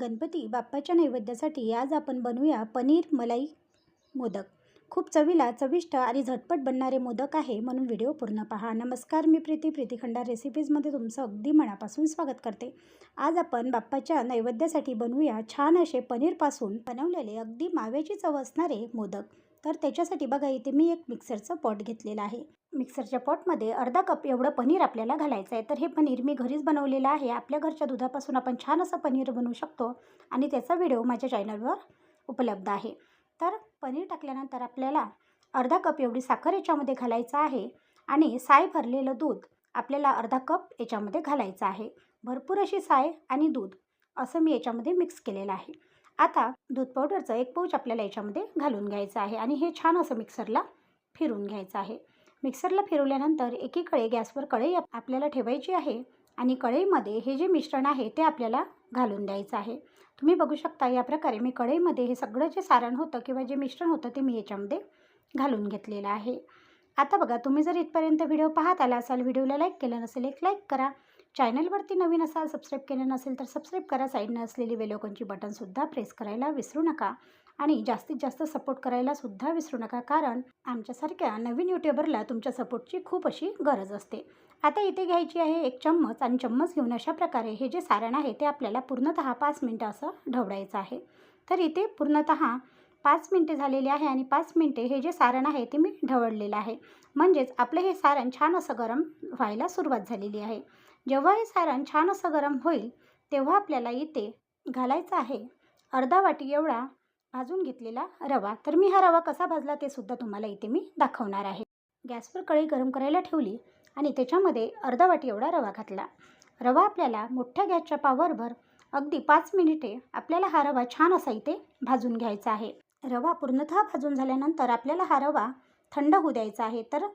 गणपती बाप्पाच्या नैवेद्यासाठी आज आपण बनवूया पनीर मलाई मोदक. खूप चवीला चविष्ट आणि झटपट बनणारे मोदक आहे म्हणून व्हिडिओ पूर्ण पहा. नमस्कार मी प्रीती. प्रीती खंडार रेसिपीजमध्ये तुमचं अगदी मनापासून स्वागत करते. आज आपण बाप्पाच्या नैवेद्यासाठी बनवूया छान असे पनीरपासून बनवलेले अगदी माव्याची चव असणारे मोदक. तर त्याच्यासाठी बघा इथे मी एक मिक्सरचं पॉट घेतलेलं आहे. मिक्सरच्या पॉटमध्ये अर्धा कप एवढं पनीर आपल्याला घालायचं आहे. तर हे पनीर मी घरीच बनवलेलं आहे. आपल्या घरच्या दुधापासून आपण छान असं पनीर बनवू शकतो आणि त्याचा व्हिडिओ माझ्या चॅनलवर उपलब्ध आहे. तर पनीर टाकल्यानंतर आपल्याला अर्धा कप एवढी साखर याच्यामध्ये घालायचं आहे आणि साय भरलेलं दूध आपल्याला अर्धा कप याच्यामध्ये घालायचं आहे. भरपूर अशी साय आणि दूध असं मी याच्यामध्ये मिक्स केलेलं आहे. आता दूध पावडरचं एक पाऊच आपल्याला याच्यामध्ये घालून घ्यायचं आहे आणि हे छान असं मिक्सरला फिरून घ्यायचं आहे. मिक्सरला फिरवल्यानंतर एकीकडे गॅसवर कढई आपल्याला ठेवायची आहे आणि कढईमध्ये हे जे मिश्रण आहे ते आपल्याला घालून द्यायचं आहे. तुम्ही बघू शकता या प्रकारे मी कढईमध्ये हे सगळं जे सारण होतं किंवा जे मिश्रण होतं ते मी याच्यामध्ये घालून घेतलेलं आहे. आता बघा तुम्ही जर इथपर्यंत व्हिडिओ पाहत आला असाल व्हिडिओला लाईक केलं नसेल एक लाईक करा. चॅनलवरती नवीन असाल सबस्क्राईब केलं नसेल तर सबस्क्राईब करा. साईडनं असलेली वेलोकनची बटनसुद्धा प्रेस करायला विसरू नका. आणि जास्तीत जास्त सपोर्ट करायला सुद्धा विसरू नका कारण आमच्यासारख्या नवीन यूट्यूबरला तुमच्या सपोर्टची खूप अशी गरज असते. आता इथे घ्यायची आहे एक चम्मच आणि चम्मच घेऊन अशा प्रकारे हे जे सारण आहे ते आपल्याला पूर्णतः पाच मिनटं असं ढवडायचं आहे. तर इथे पूर्णतः पाच मिनटे झालेली आहे आणि पाच मिनटे हे जे सारण आहे ते मी ढवळलेलं आहे. म्हणजेच आपलं हे सारण छान असं गरम व्हायला सुरुवात झालेली आहे. जेव्हा हे सारण छान असं गरम होईल तेव्हा आपल्याला इथे घालायचं आहे अर्धा वाटी एवढा भाजून घेतलेला रवा. तर मी हा रवा कसा भाजला ते सुद्धा तुम्हाला इथे मी दाखवणार आहे. गॅसवर कढई गरम करायला ठेवली आणि त्याच्यामध्ये अर्धा वाटी एवढा रवा घातला. रवा आपल्याला मोठ्या गॅसच्या पावरभर अगदी पाच मिनिटे आपल्याला हा रवा छान असा इथे भाजून घ्यायचा आहे. रवा पूर्णतः भाजून झाल्यानंतर आपल्याला हा रवा थंड होऊ द्यायचा आहे. तर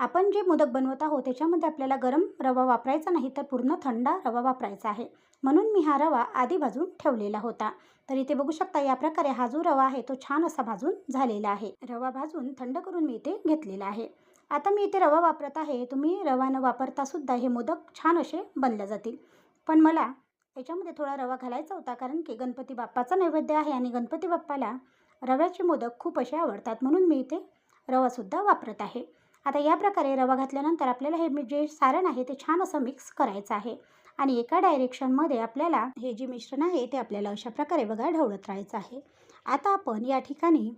आपण जे मोदक बनवत आहोत त्याच्यामध्ये आपल्याला गरम रवा वापरायचा नाही तर पूर्ण थंड रवा वापरायचा आहे. म्हणून मी हा रवा आधी भाजून ठेवलेला होता. तर इथे बघू शकता या प्रकारे हा जो रवा आहे तो छान असा भाजून झालेला आहे. रवा भाजून थंड करून मी इथे घेतलेला आहे. आता मी इथे रवा वापरत आहे. तुम्ही रवा न वापरता सुद्धा हे मोदक छान असे बनले जातील. पण मला याच्यामध्ये थोडा रवा घालायचा होता कारण की गणपती बाप्पाचा नैवेद्य आहे आणि गणपती बाप्पाला रव्याचे मोदक खूप असे आवडतात. म्हणून मी इथे रवासुद्धा वापरत आहे. आता या प्रकारे रवा घातल्यानंतर आपल्याला हे जे सारण आहे ते छान असं मिक्स करायचं आहे. आणि एका डायरेक्शनमध्ये आपल्याला हे जे मिश्रण आहे ते आपल्याला अशा प्रकारे बघा ढवळत राहायचं आहे. आता आपण या ठिकाणी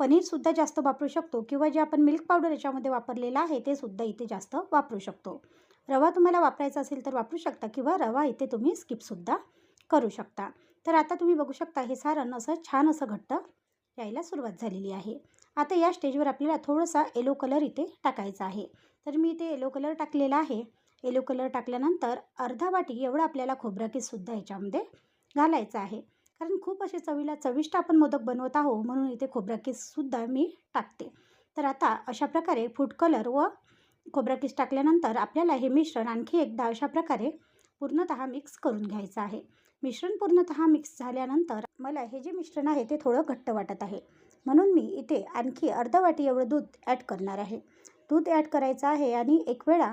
पनीरसुद्धा जास्त वापरू शकतो किंवा जे आपण मिल्क पावडर याच्यामध्ये वापरलेलं आहे ते सुद्धा इथे जास्त वापरू शकतो. रवा तुम्हाला वापरायचा असेल तर वापरू शकता किंवा रवा इथे तुम्ही स्किपसुद्धा करू शकता. तर आता तुम्ही बघू शकता हे सारण असं छान असं घट्ट यायला सुरुवात झालेली आहे. आता या स्टेजवर आपल्याला थोडासा येलो कलर इथे टाकायचा आहे. तर मी इथे येलो कलर टाकलेला आहे. येलो कलर टाकल्यानंतर अर्धा वाटी एवढं आपल्याला खोबराकीसुद्धा ह्याच्यामध्ये घालायचं आहे. कारण खूप असे चवीला चविष्ट आपण मोदक बनवत आहो म्हणून इथे खोबराकीसुद्धा मी टाकते. तर आता अशा प्रकारे फूड कलर व खोबराकीस टाकल्यानंतर आपल्याला हे मिश्रण आणखी एकदा अशा प्रकारे पूर्णतः मिक्स करून घ्यायचं आहे. मिश्रण पूर्णतः मिक्स झाल्यानंतर मला हे जे मिश्रण आहे ते थोडं घट्ट वाटत आहे. म्हणून मी इथे आणखी अर्धा वाटी एवढं दूध ॲड करणार आहे. दूध ॲड करायचं आहे आणि एक वेळा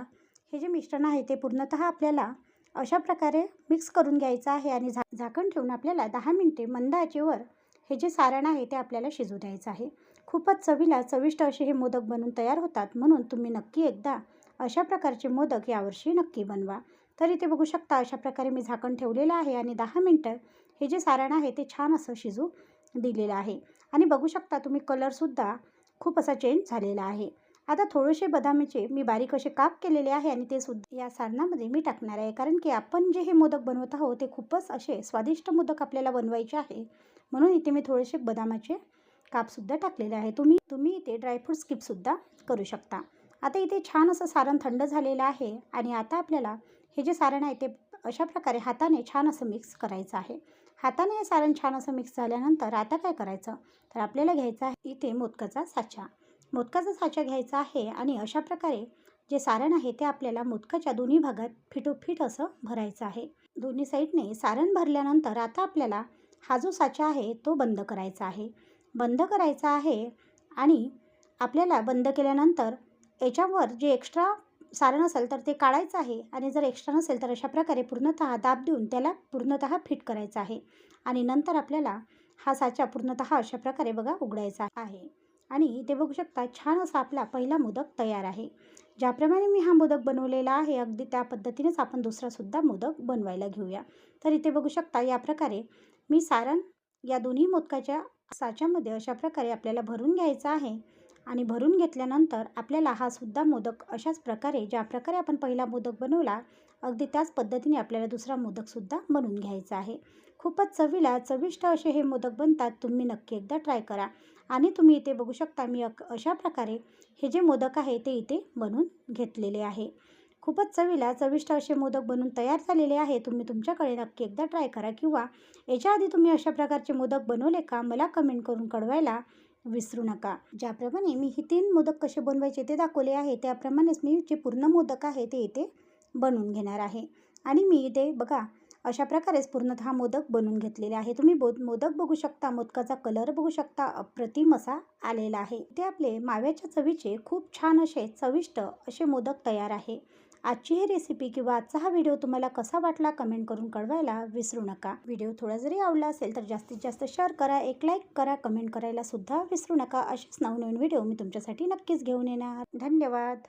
हे जे मिश्रण आहे ते पूर्णतः आपल्याला अशा प्रकारे मिक्स करून घ्यायचं आहे आणि झा झाकण ठेवून आपल्याला दहा मिनटे मंद आचेवर हे जे सारण आहे ते आपल्याला शिजू द्यायचं आहे. खूपच चवीला चविष्ट असे हे मोदक बनून तयार होतात म्हणून तुम्ही नक्की एकदा अशा प्रकारचे मोदक यावर्षी नक्की बनवा. तर इथे बघू शकता अशा प्रकारे मी झाकण ठेवलेलं आहे आणि दहा मिनटं हे जे सारण आहे ते छान असं शिजू दिलेलं आहे. आणि बघू शकता तुम्ही कलरसुद्धा खूप असा चेंज झालेला आहे. आता थोडेसे बदामाचे मी बारीक असे काप केलेले आहे आणि ते सुद्धा या सारणामध्ये मी टाकणार आहे. कारण की आपण जे हे मोदक बनवत आहोत ते खूपच असे स्वादिष्ट मोदक आपल्याला बनवायचे आहे. म्हणून इथे मी थोडेसे बदामाचे कापसुद्धा टाकलेले आहे. तुम्ही तुम्ही इथे ड्रायफ्रूट स्किपसुद्धा करू शकता. आता इथे छान असं सारण थंड झालेलं आहे आणि आता आपल्याला हे जे सारण आहे ते अशा प्रकारे हाताने छान असं मिक्स करायचं आहे. हाताने हे सारण छान असं मिक्स झाल्यानंतर आता काय करायचं? तर आपल्याला घ्यायचं आहे इथे मोदकाचा साचा. मोदकाचा साचा घ्यायचा आहे आणि अशा प्रकारे जे सारण आहे ते आपल्याला मोदकाच्या दोन्ही भागात फिटोफिट असं भरायचं आहे. दोन्ही साईडने सारण भरल्यानंतर आता आपल्याला हा जो साचा आहे तो बंद करायचा आहे. बंद करायचा आहे आणि आपल्याला बंद केल्यानंतर याच्यावर जे एक्स्ट्रा सारण असेल तर ते काढायचं आहे. आणि जर एक्स्ट्रा नसेल तर अशा प्रकारे पूर्णतः दाब देऊन त्याला पूर्णतः फिट करायचं आहे. आणि नंतर आपल्याला हा साचा पूर्णतः अशा प्रकारे बघा उघडायचा आहे. आणि इथे बघू शकता छान असा आपला पहिला मोदक तयार आहे. ज्याप्रमाणे मी हा मोदक बनवलेला आहे अगदी त्या पद्धतीनेच आपण दुसरासुद्धा मोदक बनवायला घेऊया. तर इथे बघू शकता या प्रकारे मी सारण या दोन्ही मोदकाच्या साच्यामध्ये अशा प्रकारे आपल्याला भरून घ्यायचं आहे. आणि भरून घेतल्यानंतर आपल्याला हा सुद्धा मोदक अशाच प्रकारे ज्या प्रकारे आपण पहिला मोदक बनवला अगदी त्याच पद्धतीने आपल्याला दुसरा मोदकसुद्धा बनवून घ्यायचा आहे. खूपच चवीला चविष्ट असे हे मोदक बनतात तुम्ही नक्की एकदा ट्राय करा. आणि तुम्ही इथे बघू शकता मी अक अशा प्रकारे हे जे मोदक आहे ते इथे बनवून घेतलेले आहे. खूपच चवीला चविष्ट असे मोदक बनून तयार झालेले आहे तुम्ही तुमच्याकडे नक्की एकदा ट्राय करा. किंवा याच्या आधी तुम्ही अशा प्रकारचे मोदक बनवले का मला कमेंट करून कळवायला. विसरू नका. ज्याप्रमाणे मी ही तीन मोदक कसे बनवायचे ते दाखवले आहे त्याप्रमाणेच मी जे पूर्ण मोदक आहे ते इथे बनवून घेणार आहे. आणि मी इथे बघा अशा प्रकारेच पूर्णतः मोदक बनवून घेतलेले आहे. तुम्ही बो मोदक बघू शकता मोदकाचा कलर बघू शकता अप्रतिम असा आलेला आहे. ते आपले माव्याच्या चवीचे खूप छान असे चविष्ट असे मोदक तयार आहे. आजची ही रेसिपी किंवा आजचा हा व्हिडिओ तुम्हाला कसा वाटला कमेंट करून कळवायला विसरू नका. व्हिडिओ थोडा जरी आवडला असेल तर जास्तीत जास्त शेअर करा एक लाईक करा कमेंट करायला सुद्धा विसरू नका. असेच नवनवीन व्हिडिओ मी तुमच्यासाठी नक्कीच घेऊन येणार. धन्यवाद.